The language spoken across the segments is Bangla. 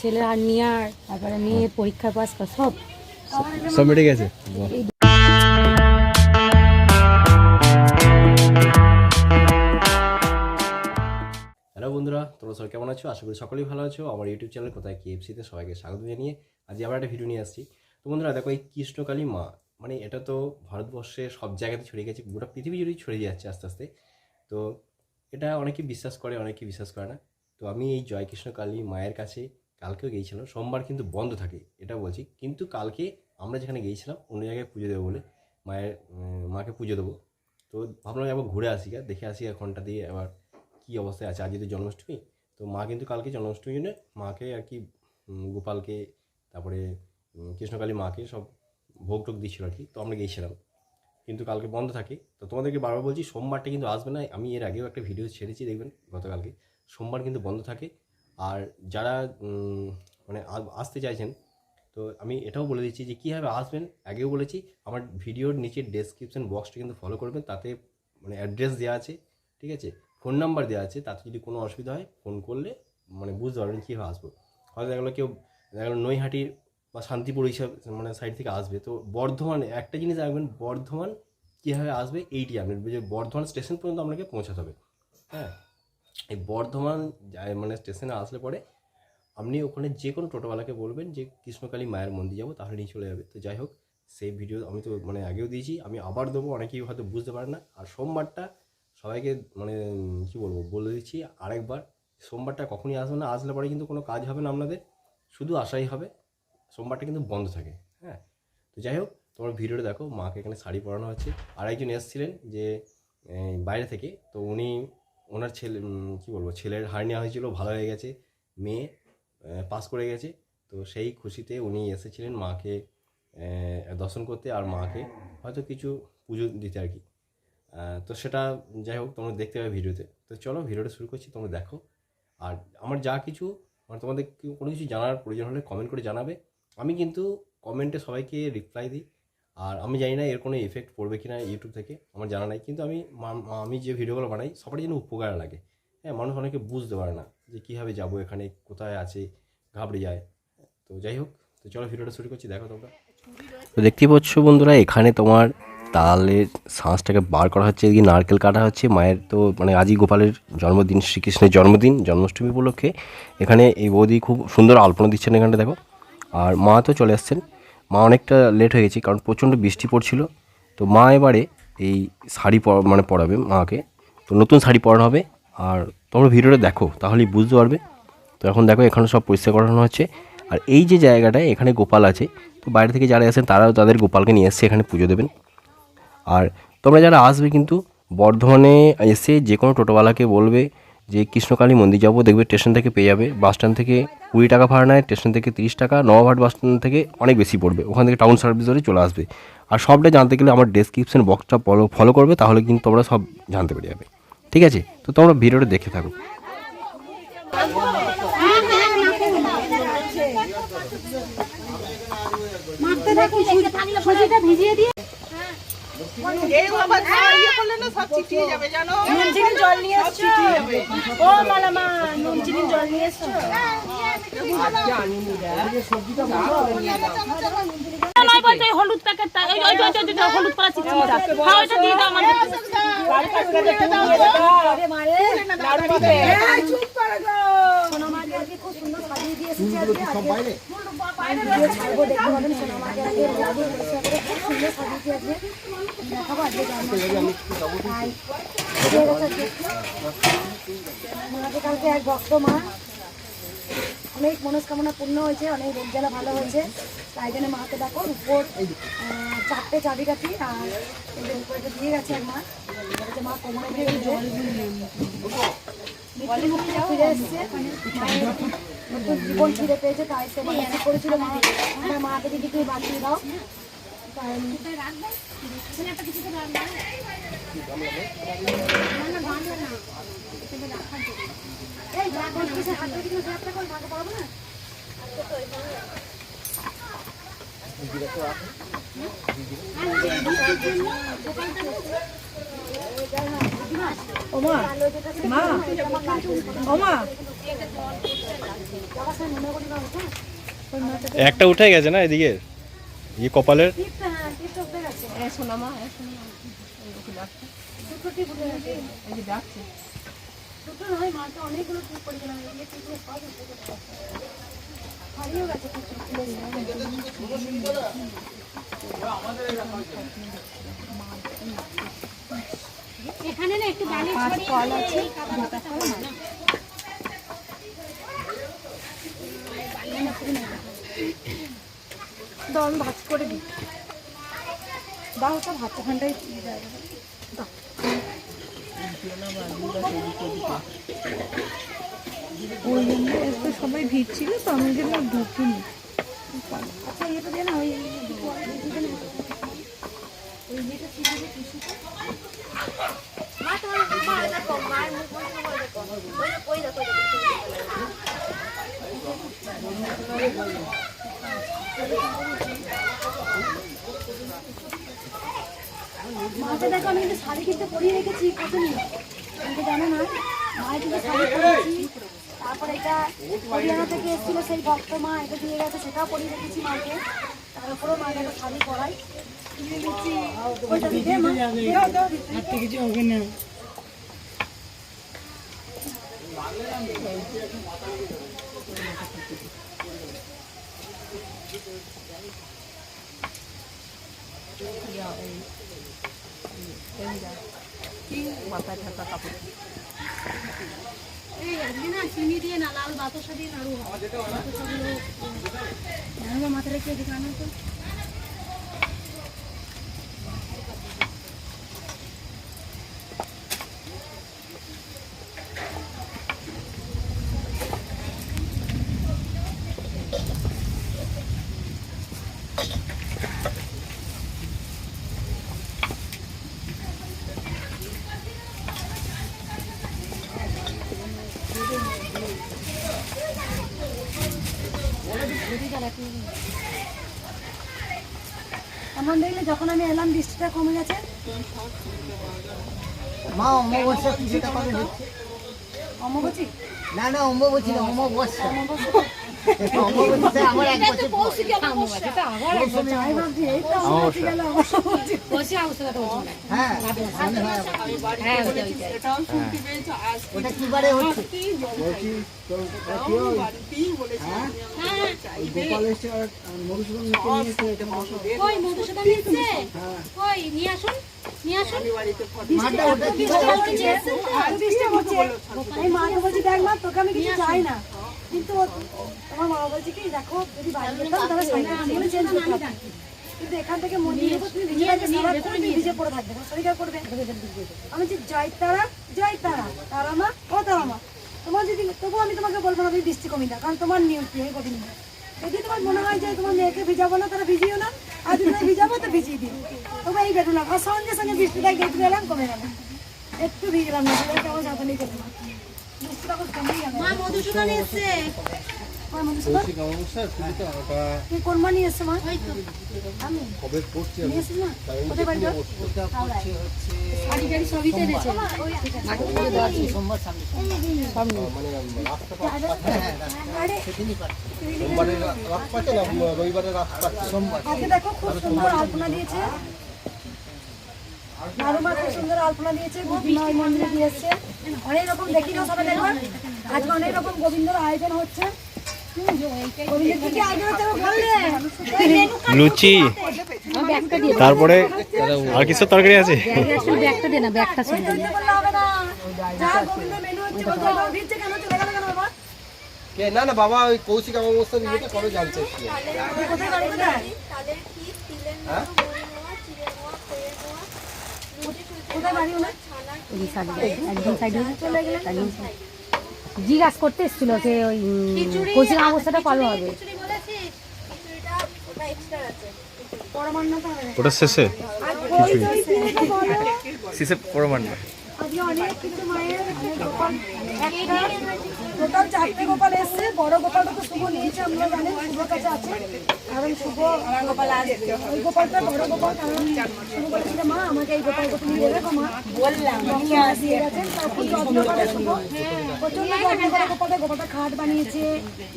ছেলের হার্নিয়ার তারপরে মেয়ে পরীক্ষা পাস করা সব। সব মিটে গেছে? হ্যালো বন্ধুরা তোমরা সবাই কেমন আছো? আশা করি সকলেই ভালো আছো। আমার ইউটিউব চ্যানেল কোথায় কেএফসিতে সবাইকে স্বাগত জানিয়ে আজ আবার একটা ভিডিও নিয়ে আসছি। তো বন্ধুরা দেখো এই কৃষ্ণকালী মা মানে এটা তো ভারতবর্ষে সব জায়গাতে ছড়িয়ে গেছে গোটা পৃথিবী জুড়েই ছড়িয়ে যাচ্ছে আস্তে আস্তে। তো এটা অনেকে বিশ্বাস করে অনেকে বিশ্বাস করে না। তো আমি এই জয় কৃষ্ণকালী মায়ের কাছে কালকেও গিয়েছিলাম সোমবার কিন্তু বন্ধ থাকে এটা বলছি। কিন্তু কালকে আমরা যেখানে গিয়েছিলাম অন্য জায়গায় পুজো দেবো বলে মায়ের মাকে পুজো দেবো। তো ভাবলাম একবার ঘুরে আসি গা, দেখে আসি ঘণ্টা দিয়ে এবার কী অবস্থায় আছে। আজ যেহেতু জন্মাষ্টমী তো মা কিন্তু কালকে জন্মাষ্টমীর জন্য মাকে আর কি গোপালকে তারপরে কৃষ্ণকালী মাকে সব ভোগ টোগ দিচ্ছিল আর কি তো আমরা গিয়েছিলাম। কিন্তু কালকে বন্ধ থাকে তো তোমাদেরকে বারবার বলছি সোমবারটা কিন্তু আসবে না। আমি এর আগেও একটা ভিডিও ছেড়েছি দেখবেন গতকালকে। সোমবার কিন্তু বন্ধ থাকে আর যারা মানে আসতে চাইছেন, তো আমি এটাও বলে দিচ্ছি যে কীভাবে আসবেন? আগেও বলেছি, আমার ভিডিওর নিচে ডেসক্রিপশন বক্সটা কিন্তু ফলো করবেন, তাতে মানে অ্যাড্রেস দেওয়া আছে, ঠিক আছে? ফোন নাম্বার দেওয়া আছে, তাতে যদি কোনো অসুবিধা হয় ফোন করলে মানে বুঝতে পারবেন কীভাবে আসব। হয়তো দেখা গেলো কেউ, দেখা গেলো নৈহাটির বা শান্তিপুর এইসব মানে সাইড থেকে আসবে, তো বর্ধমান, একটা জিনিস রাখবেন বর্ধমান কীভাবে আসবে, এইটি আপনার যে বর্ধমান স্টেশন পর্যন্ত আপনাকে পৌঁছাতে হবে হ্যাঁ? এই বর্ধমান মানে স্টেশনে আসলে পরে আপনি ওখানে যে কোনো টোটোওয়ালাকে বলবেন যে, কৃষ্ণকালী মায়ের মন্দির যাব, তাহলে নিয়ে চলে যাবে। তো যাই হোক, সেই ভিডিও আমি তো মানে আগেও দিয়েছি, আমি আবার দেবো, অনেকেই হয়তো বুঝতে পারে না। আর সোমবারটা সবাইকে মানে কী বলব, বলে দিচ্ছি আরেকবার, সোমবারটা কখনই আসবে না, আসলে পরে কিন্তু কোনো কাজ হবে না আপনাদের, শুধু আসাই হবে, সোমবারটা কিন্তু বন্ধ থাকে হ্যাঁ। তো যাই হোক, তোমার ভিডিওটা দেখো, মাকে এখানে শাড়ি পরানো হচ্ছে। আর একজন এসেছিলেন যে বাইরে থেকে, তো উনি ওনার ছেলে কী বলব, ছেলের হার নেওয়া হয়েছিল, ভালো হয়ে গেছে, মেয়ে পাস করে গেছে। তো সেই খুশিতে উনি এসেছিলেন মাকে দর্শন করতে আর মাকে হয়তো কিছু পুজো দিতে আর কি। তো সেটা যাই হোক, তোমরা দেখতে পাবে ভিডিওতে। তো চলো ভিডিওটা শুরু করছি, তোমরা দেখো। আর আমার যা কিছু মানে তোমাদের কোনো কিছু জানার প্রয়োজন হলে কমেন্ট করে জানাবে। আমি কিন্তু কমেন্টে সবাইকে রিপ্লাই দিই। আর আমি জানি না এর কোনো এফেক্ট পড়বে কিনা ইউটিউব থেকে, আমার জানা নাই। কিন্তু আমি আমি যে ভিডিওগুলো বানাই, সবারই যেন উপকার লাগে। হ্যাঁ মানুষ অনেকে বুঝতে পারে না যে কীভাবে যাব এখানে, কোথায় আছে, ঘাবড়ে যায়। তো যাই হোক, তো চলো ভিডিওটা শুরু করছি, দেখো তোমরা। তো দেখতেই পাচ্ছ বন্ধুরা, এখানে তোমার তালের শ্বাসটাকে বার করা হচ্ছে, এদিকে নারকেল কাটা হচ্ছে, মায়ের তো মানে আজই গোপালের জন্মদিন, শ্রীকৃষ্ণের জন্মদিন, জন্মাষ্টমী উপলক্ষে। এখানে এই বৌদি খুব সুন্দর আলপনা দিচ্ছেন এখানটা, দেখো। আর মা তো চলে আসছেন। মা অনেকটা লেট হয়ে গেছে, কারণ প্রচণ্ড বৃষ্টি পড়ছিল। তো মা এবারে এই শাড়ি মানে পরাবে মাকে। তো নতুন শাড়ি পরানো হবে, আর তোমরা ভিডিওটা দেখো, তাহলেই বুঝতে পারবে। তো এখন দেখো, এখানে সব পরিষ্কার করানো হচ্ছে। আর এই যে জায়গাটায় এখানে গোপাল আছে, তো বাইরে থেকে যারা আসেন, তারাও তাদের গোপালকে নিয়ে এসে এখানে পুজো দেবেন। আর তোমরা যারা আসবে কিন্তু, বর্ধমানে এসে যে কোনো টোটোওয়ালাকে বলবে যে কৃষ্ণকালী মন্দির যাব, দেখবে স্টেশন থেকে পেয়ে যাবে। বাস স্ট্যান্ড থেকে কুড়ি টাকা ভাড়া নেয় স্টেশন থেকে তিরিশ টাকা। নবাবহাট বাস স্ট্যান্ড থেকে অনেক বেশি পড়বে। ওখান থেকে টাউন সার্ভিস ধরে চলে আসবে। আর সবটা জানতে গেলে আমার ডেসক্রিপশন বক্সটা ফলো ফলো করবে, তাহলে কিন্তু তোমরা সব জানতে পেরে যাবে। ঠিক আছে? তো তোমরা ভিডিওটা দেখে থাকো। জল নিয়ে এসছো? ও মালামা নুন চিনি জল নিয়ে এসছো? নয় বলতে ওই হলুদ ওই হলুদ পাড়া চিচিটা হ্যাঁ ওইটা দিয়ে দাও খুব সুন্দর সাজিয়ে কালকে এক ভক্ত মা। অনেক মনস্কামনা পূর্ণ হয়েছে, অনেক রোগ জ্বালা ভালো হয়েছে। তাই জন্য মাকে দেখো, উপর চারটে চাবিকাঠি আর উপরে দিয়ে গেছে এক মা। মা কোমরে জল ফিরে নতুন জীবন ফিরে পেয়েছে, তাই সে মানে কি করেছিল। মা আমার মাকে যদি তুমি বাঁচিয়ে দাও। তাই। এই, যা একটা উঠে গেছে না এদিকে? ইয়ে কপালের? এখানে না একটু বালি আছে দম ভাজ করে দিই। দাও তো ভাত, ওখানটাই দাও। ওই জন্য একটু সবাই ভিড় ছিল, তো আমি জন্য ঢুকিনি আচ্ছা এটা দিয়ে যে টিস্যুটা মা তোমার মায়ের মুখ দেখো ওই দেখো মাকে দেখো আমি কিন্তু শাড়ি কিন্তু পরিয়ে রেখেছি কতদিন? তুমি তো জানো না মায়ের কিন্তু শাড়ি পরিয়েছি তারপর এটা হরিয়ানা থেকে এসেছিল সেই ভক্ত মা এটা দিয়ে গেছে সেটাও পরিয়ে রেখেছি মাকে তার উপরেও মাকে একটা শাড়ি পরাই ওইটা মা দাও, দাও, দিতে। কি মাথায় ঠান্ডা কাপড় এই আজকে না চিনি দিয়ে না লাল বাতাসা দিয়ে নাড়ু হয় রেখে ঢুকানো তো এমন দেখলে যখন আমি এলাম বৃষ্টিটা কমে গেছে। মা অমাবস্যা কিছুটা কবে হচ্ছে অমবচি না না অম্বুবচী না অমাবস্যা অমাবস্যা নিয়ে আসুন নিয়ে আসুন আমি মাকে বলছি দেখ মা তোকে আমি কিছু চাই না কিন্তু তোমার মা বলছে কি দেখো যদি বাড়ি যেতাম তাহলে সাইকেল চেঞ্জ করতাম কিন্তু এখান থেকে মন্দিরে তো তুমি ভিজে থাকবে সারাক্ষণ ভিজে পড়ে থাকবে। শরীর করবে আমি যে জয় তারা জয় তারা। তারা মা ও তারা মা তোমার যদি তবুও আমি তোমাকে বলব না তুমি বৃষ্টি কমি না কারণ তোমার নিয়ম কি কঠিন যদি তোমার মনে হয় যে তোমার মেয়েকে ভিজাবো না তাহলে ভিজিও না আর যদি ভিজাবো তো ভিজিয়ে দিও। তবু এই না আর সঙ্গে সঙ্গে বৃষ্টিটা গেটে গেলাম কমে গেল একটু ভিজলাম না কেমন সাথে নিয়ে চলে বৃষ্টিটা কমেই গেল। মা মধুসূদন এসছে। সোমবার দেখো খুব সুন্দর আলপনা দিয়েছে। নারুমা খুব সুন্দর আলপনা দিয়েছে মন্দিরে দিয়েছে অনেক রকম দেখি না সবাই দেখো আজকে অনেক রকম গোবিন্দর আয়োজন হচ্ছে। লুচি। তারপরে আর কিছু তরকারি আছে? না না না বাবা ওই কৌশিক অমাবস্যার ইয়েটা কবে জানতে কোথায় বাড়ি ওনার ছানা চলে গেলেন জিজ্ঞাসা করতে এসেছিল যে ওই কোচিং অবস্থাটা কবে হবে। ওটা শেষে? শেষে পরমান্ন। গোপাল টোটাল চারটে গোপাল এসছে। বড় গোপালটা তো শুভ নিয়েছে আমরা জানেন শুভ কাছে আছে। কারণ শুভ গোপাল ওই গোপালটা বড় গোপাল কারণ শুভ বলেছিল মা আমাকে এই গোপালটা তুমি দেবে গো মা। বললাম দিয়ে গেছেন তারপর যত্ন করে শুভ। খাট বানিয়েছে,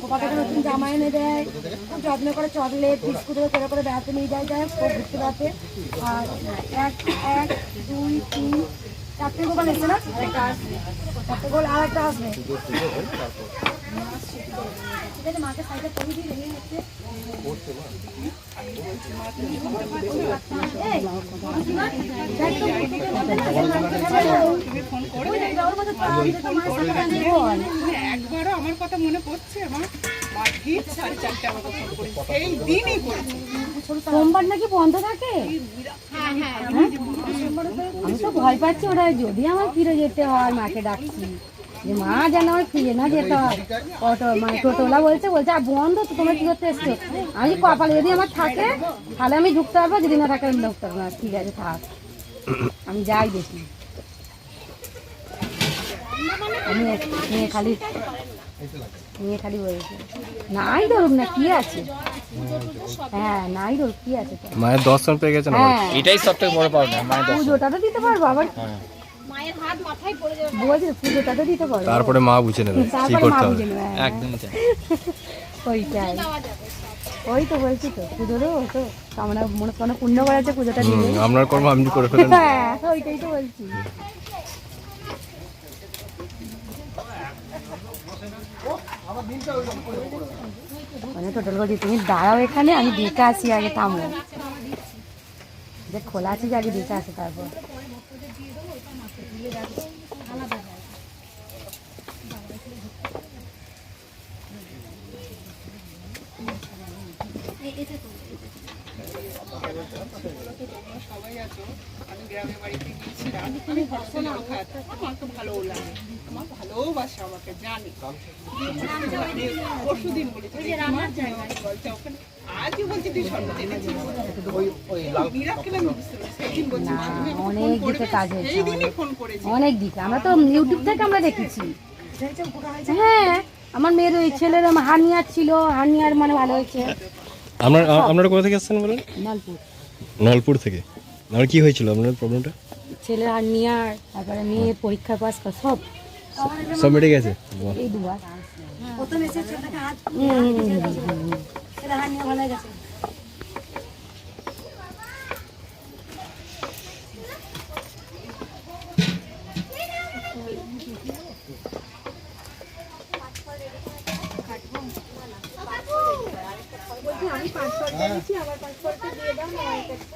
গোপালটাকে নতুন জামা এনে দেয়, খুব যত্ন করে চকলেট, বিস্কুট করে করে বেড়াতে নিয়ে যায় খুব ঘুরতে বেড়াতে। আর এক এক, দুই, তিন চারটে গোপাল, আর একটা আসবে। একবারও আমার কথা মনে পড়ছে আমার সাড়ে চারটে আমাকে দিনই সোমবার নাকি বন্ধ থাকে? হ্যাঁ? আমি তো ভয় পাচ্ছি ওরা যদি আমার ফিরে যেতে হয়, মাকে ডাকছি। যে মা যেন আমার ফিরে না যেতে হয়। অটো মানে টোটোলা বলছে বলছে আর বন্ধ তো তোমরা কি করতে এসছো? আমি কপালে যদি আমার থাকে তাহলে আমি ঢুকতে পারব যদি না থাকে আমি ঢুকতে পারব না। ঠিক আছে থাক। আমি যাই দেখি। মেয়ে মেয়ে খালি মেয়ে খালি বলছে নাই ধরুক না কি আছে? হ্যাঁ নাই ধরুক কি আছে মায়ের দর্শন পেয়ে গেছেন হ্যাঁ। এটাই সব থেকে বড় পাওনা মায়ের পুজোটা তো দিতে পারব আবার বলছি পুজোটা তো দিতে পারব তারপরে মা বুঝে নেবে কি করতে হবে। হ্যাঁ। একদমই তাই। ওইটাই। ওই তো বলছি তো পুজো দেবো তো আমরা মনে কোনো পুণ্য করাচ্ছে পুজোটা দিলে আপনার কর্ম আপনি করে ফেলেন হ্যাঁ ওইটাই তো বলছি। মানে টোটাল বলছি তুমি দাঁড়াও এখানে আমি দেখে আসি আগে থামো। যে খোলা আছে যে আগে দেখে আসি তারপর। সবাই আছো লাগে আমার ভালোবাসে আমাকে জানি পরশু দিন বলেছে আজই বলছি তুই জেনেছিস মিরাক্কেল আমি বুঝতে অনেক দিকে কাজ হয়েছে। অনেক। দিকে। আমরা তো ইউটিউব থেকে আমরা দেখেছি। হ্যাঁ আমার মেয়ের ওই ছেলের হার্নিয়ার ছিল হার্নিয়ার মানে ভালো হয়েছে। আপনার আপনারা কোথা থেকে আসছেন বলেন? নলপুর। নলপুর থেকে। আমার কি হয়েছিল আপনার প্রবলেমটা ছেলের হার্নিয়ার তারপরে মেয়ের পরীক্ষা পাস করা সব। সব মিটে গেছে? এই দুবার। প্রথম এসে ছেলেটাকে হাত হুম, হুম, হুম, হুম, হুম। ছেলে হাত নিয়ে ভালো হয়ে গেছে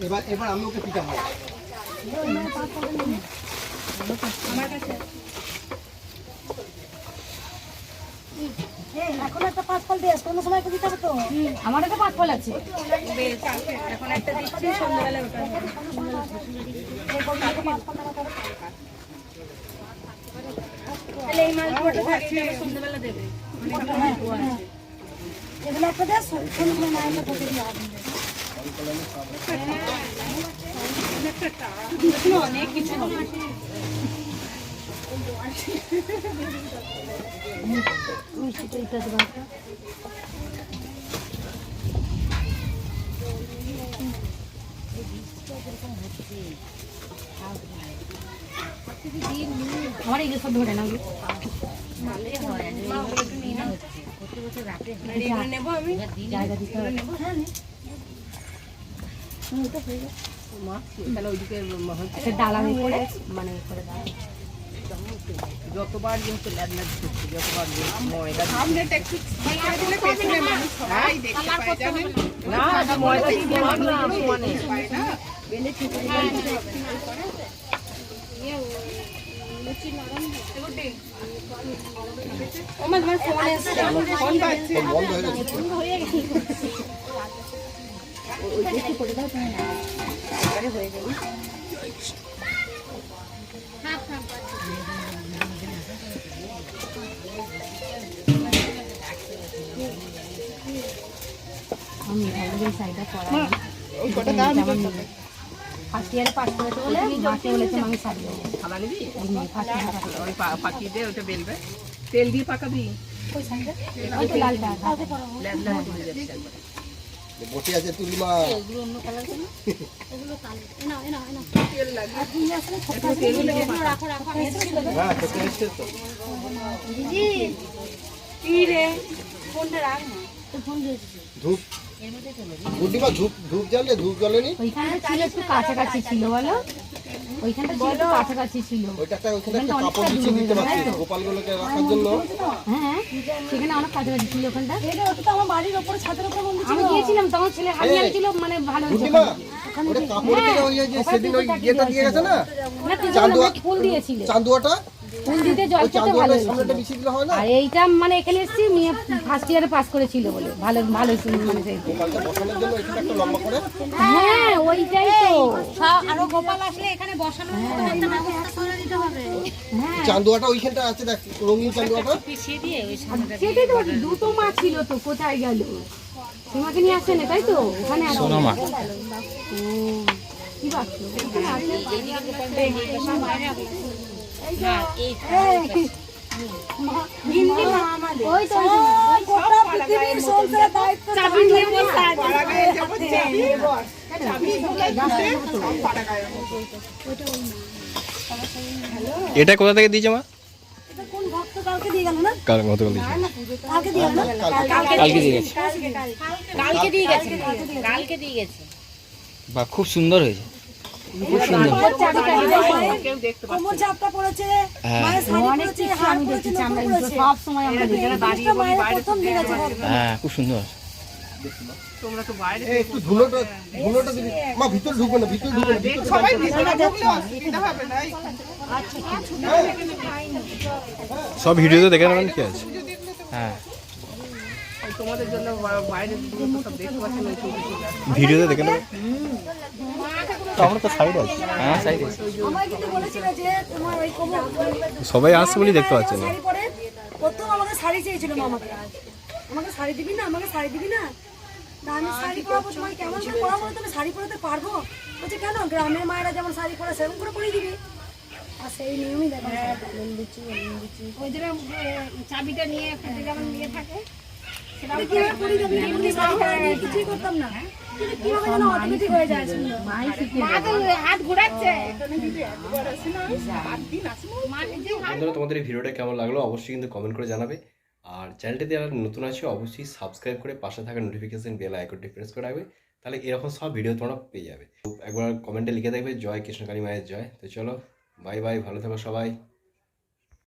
এবার এবার আমি ওকে এই, এখন একটা পাঁচ ফল দিয়ে কোনো সময় দিতে হবে তো। আমার একটা পাঁচ ফল আছে। একটা দেয় কোনো সময় না একটা করতে দিয়ে হবে অনেক কিছু হবে। মিষ্টিটা এটা দেবো একটা। আমার এগুলো সব ধরে না ওগুলো। জায়গা দিতে হবে। একটা ডালার উপরে মানে একটু সবাই দেখতে না হয়ে। গেছে আমি পরা ওই কটা দাও আমি। ফার্স্ট ইয়ারে পাস করেছে বলে মাকে বলেছে আমি দেবো। থালা নিবি? ওই পা- পাকিয়ে দে ওটা বেলবে। তেল দিয়ে পাকাবি? ল্যাদ ল্যাদ হয়ে তুলি হ্যাঁ এসছে তো। ধূপ। বুদ্ধিমা ধূপ ধূপ জ্বালে ধূপ জ্বলেনি? ওইখানটা ছিল একটু কাছাকাছি ছিল বলো। ওইখানটা ছিল একটু কাছাকাছি ছিল। ওইটা একটা ওখানে একটা কাপড় বিছিয়ে দিতে পারছি গোপালগুলোকে রাখার জন্য। হ্যাঁ সেখানে অনেক কাছাকাছি ছিল ওখানটা। এটা ওটা তো আমার বাড়ির ওপরে ছাদের উপরে মন্দির আমি গিয়েছিলাম তখন ছেলে হারিয়ে আনছিল মানে ভালো ওটা কাপড় থেকে ওই যে সেদিন ওই ইয়েটা দিয়ে গেছে না? চান্দুয়া ফুল দিয়েছিল। চান্দুয়াটা? ফুল জল খেতে ভালো হয় আর এইটা মানে এখানে এসেছি মেয়ে ফার্স্ট ইয়ারে পাস করেছিল বলে ভালো ভালো মানে সেই গোপালটা বসানোর জন্য এখানে একটা লম্বা করে হ্যাঁ ওইটাই তো আরও গোপাল আসলে এখানে বসানোর একটা ব্যবস্থা করে দিতে হবে চান্দুয়াটা ওইখানটা আছে দেখ রঙিন চান্দুয়াটা সেটাই তো দুটো মা ছিল তো কোথায় গেল তোমাকে নিয়ে আসছে না তাই তো ওখানে আছে কি বাচ্চা এটা কোথা থেকে দিয়েছে মা? এটা কোন ভক্ত কালকে দিয়ে গেল না কাল গতকাল দিয়েছে। কালকে দিয়ে গেল না কালকে দিয়ে গেছে। কালকে দিয়ে গেছে। কালকে দিয়ে গেছে। বা খুব সুন্দর হয়েছে। হ্যাঁ। হ্যাঁ খুব সুন্দর। তোমরা তো বাইরে এই একটু ধুলোটা ধুলোটা দিবি। মা ভিতরে ঢুকবে না ভিতরে ঢুকবে না ভিতরে সবাই ভিতরে ঢুকলে অসুবিধা হবে না এই সব ভিডিওতে দেখে নেবেন কি আছে? হ্যাঁ। তোমাদের জন্য বাইরে। ভিডিওতে দেখে নেবেন? তো আমরা তো সাইড আছে। হ্যাঁ সাইড আমায় কিন্তু বলেছিল যে তোমার ওই কোমর সবাই আসছে বলেই দেখতে পাচ্ছেন না। শাড়ি পরে প্রথম আমাকে শাড়ি চেয়েছিল মামাকে আমাকে। শাড়ি দিবি না? আমাকে শাড়ি দিবি না? আমি শাড়ি পরাবো কেমন করে পরাবো বলো শাড়ি পরাতে পারব? বলছে কেন? গ্রামের মায়েরা যেমন শাড়ি পরে সেরকম করে পরিয়ে দিবি। আর সেই নিয়মই দেখো। ওই যে চাবিটা নিয়ে যেমন নিয়ে থাকে দেবো নিয়ে কিছুই করতাম না। হয়ে বন্ধুরা তোমাদের এই ভিডিওটা কেমন লাগল অবশ্যই কিন্তু কমেন্ট করে জানাবে। আর চ্যানেলটিতে যারা নতুন আছে অবশ্যই সাবস্ক্রাইব করে পাশে থাকা নোটিফিকেশন বেল আইকনটি প্রেস করে রাখবে। তাহলে এরকম সব ভিডিও তোমরা পেয়ে যাবে। একবার কমেন্টে লিখে দেখবে জয় কৃষ্ণকালী মায়ের জয়। তো চলো বাই বাই ভালো থাকো সবাই।